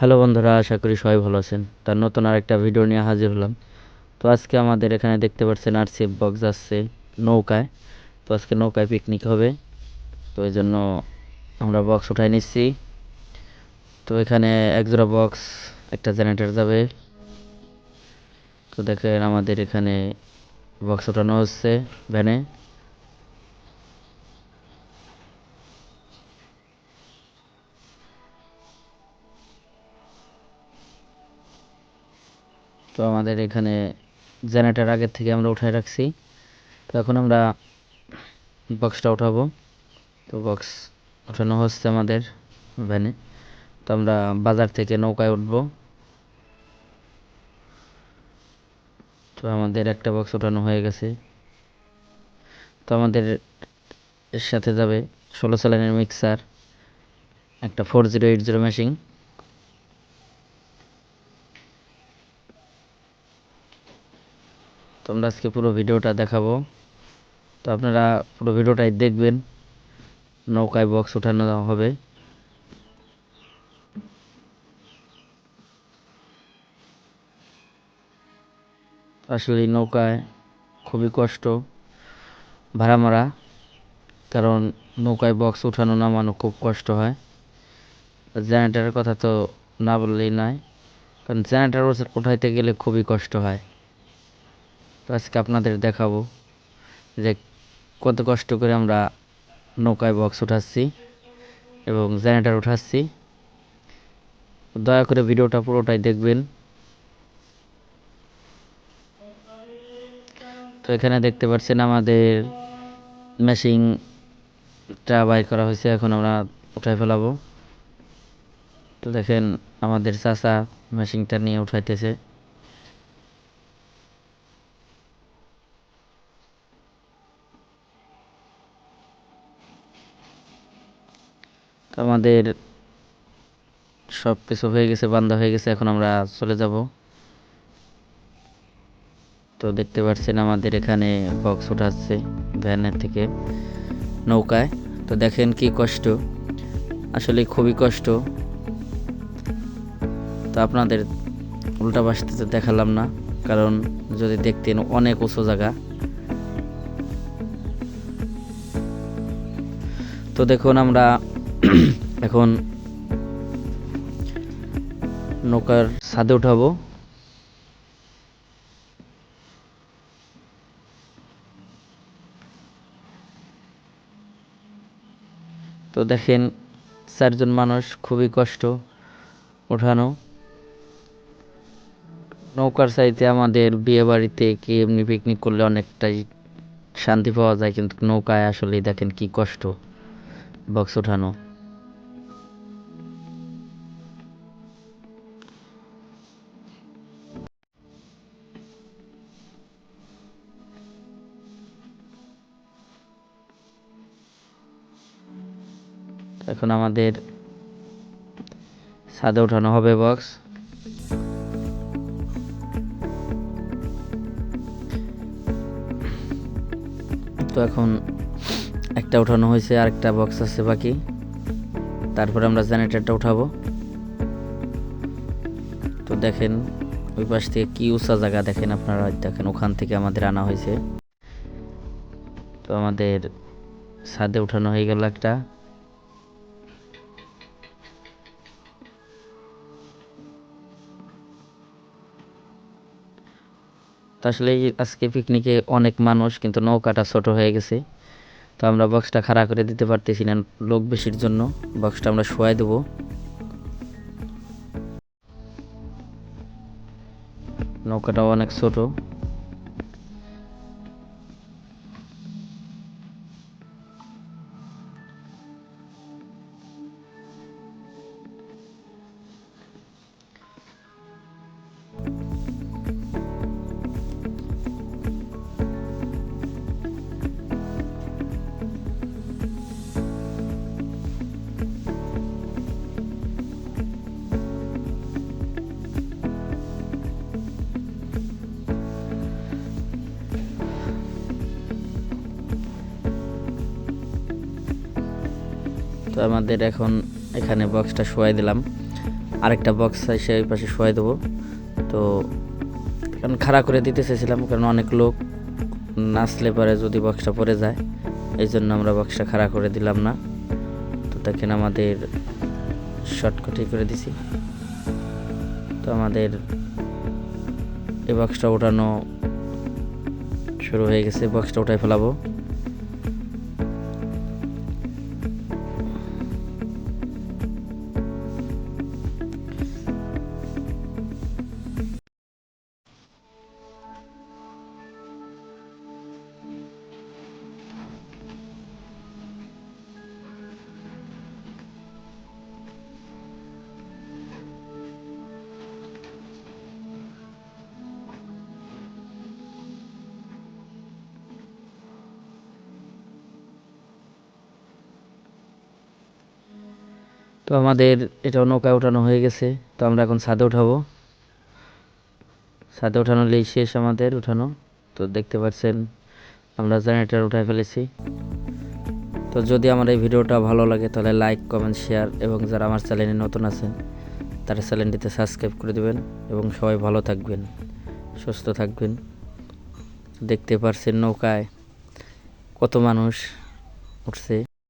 Hello বন্ধুরা, আশা করি সবাই ভালো আছেন। তার নতুন আরেকটা ভিডিও নিয়ে হাজির হলাম। তো আজকে আমাদের এখানে দেখতে পাচ্ছেন আরসিএফ বক্স আসছে নৌকায়। তো আজকে নৌকায় পিকনিক হবে। তো এই জন্য আমরা বক্স উঠাই নিচ্ছি। তো এখানে একজোড়া বক্স একটা জেনারেটর যাবে। তো দেখেন আমাদের এখানে বক্স ওঠানো হচ্ছে ভ্যানে। তো আমাদের এখানে জেনারেটার আগের থেকে আমরা উঠাই রাখছি। তো এখন আমরা বক্সটা উঠাবো। তো বক্স ওঠানো হচ্ছে আমাদের ভ্যানে তো আমরা বাজার থেকে নৌকায় উঠব। তো আমাদের একটা বক্স ওঠানো হয়ে গেছে। তো আমাদের এর সাথে যাবে ষোলো স্যালাইনের মিক্সার একটা four zero eight zero machine তো আমরা আজকে পুরো ভিডিওটা দেখাবো। তো আপনারা পুরো ভিডিওটাই দেখবেন। নৌকায় বক্স উঠানো হবে। আসলে নৌকায় খুবই কষ্ট ভাড়া মারা কারণ নৌকায় বক্স উঠানো, নামানো খুব কষ্ট হয়। জেনারেটারের কথা তো না বললেই নয়, কারণ জেনারেটার উঠাইতে গেলে খুবই কষ্ট হয়। তো আজকে আপনাদের দেখাবো যে কত কষ্ট করে আমরা নৌকায় বক্স উঠাচ্ছি এবং জেনারেটার উঠাচ্ছি। দয়া করে ভিডিওটা পুরোটাই দেখবেন। তো এখানে দেখতে পাচ্ছেন আমাদের মেশিনটা বাইর করা হয়েছে, এখন আমরা উঠাই ফেলাবো। তো দেখেন আমাদের চাচা মেশিনটা নিয়ে উঠাইতেছে। আমাদের সব কিছু হয়ে গেছে বান্ধা হয়ে গেছে, এখন আমরা চলে যাব। তো দেখতে পাচ্ছেন আমাদের এখানে বক্স উঠাচ্ছে ভ্যানের থেকে নৌকায়। তো দেখেন কি কষ্ট, আসলে খুবই কষ্ট। তো আপনাদের উল্টা পাশতে তো দেখালাম না, কারণ যদি দেখতেন অনেক উঁচু জায়গা। তো দেখুন আমরা এখন নৌকার ছাদে উঠাবো। তো দেখেন, চারজন মানুষ খুবই কষ্ট ওঠানো। নৌকার চাইতে আমাদের বিয়ে বাড়িতে কি এমনি পিকনিক করলে অনেকটাই শান্তি পাওয়া যায়? কিন্তু নৌকায় আসলে দেখেন কি কষ্ট বক্স ওঠানো। এখন আমাদের ছাদে ওঠানো হবে বক্স তো এখন একটা উঠানো হয়েছে, আরেকটা বক্স আছে বাকি। তারপরে আমরা জেনারেটরটা উঠাবো। তো দেখেন, ওই পাশ থেকে কি উঁচা জায়গা দেখেন আপনারা, দেখেন ওখান থেকে আমাদের আনা হয়েছে। তো আমাদের ছাদে উঠানো হয়ে গেল একটা। তো আসলে আজকে পিকনিকে অনেক মানুষ, কিন্তু নৌকাটা ছোট হয়ে গেছে। তো আমরা বক্সটা খাড়া করে দিতে পারতেছি না লোক বেশির জন্য। বক্সটা আমরা শোয়াই দেবো। নৌকাটাও অনেক ছোট। তো আমাদের এখন এখানে বক্সটা শোয়াই দিলাম। আরেকটা বক্স এসে ওই পাশে শোয়াই দেবো। তো কারণ খাড়া করে দিতে চেয়েছিলাম, কারণ অনেক লোক নাচলে পরে যদি বক্সটা পড়ে যায়, এই জন্য আমরা বক্সটা খাড়া করে দিলাম না। তো দেখেন আমাদের শর্টকাটই করে দিছি। তো আমাদের এই বক্সটা ওঠানো শুরু হয়ে গেছে। বক্সটা উঠাই ফেলাবো। তো আমাদের এটা নৌকায় ওঠানো হয়ে গেছে, তো আমরা এখন ছাদে উঠাবো। ছাদে ওঠানো লেই শেষ আমাদের উঠানো। তো দেখতে পাচ্ছেন, আমরা জেনারেটর উঠাই ফেলেছি। তো যদি আমার এই ভিডিওটা ভালো লাগে, তাহলে লাইক, কমেন্ট, শেয়ার এবং যারা আমার চ্যানেলে নতুন আছেন, তারা চ্যানেলটিতে সাবস্ক্রাইব করে দেবেন এবং সবাই ভালো থাকবেন, সুস্থ থাকবেন। দেখতে পারছেন নৌকায় কত মানুষ উঠছে।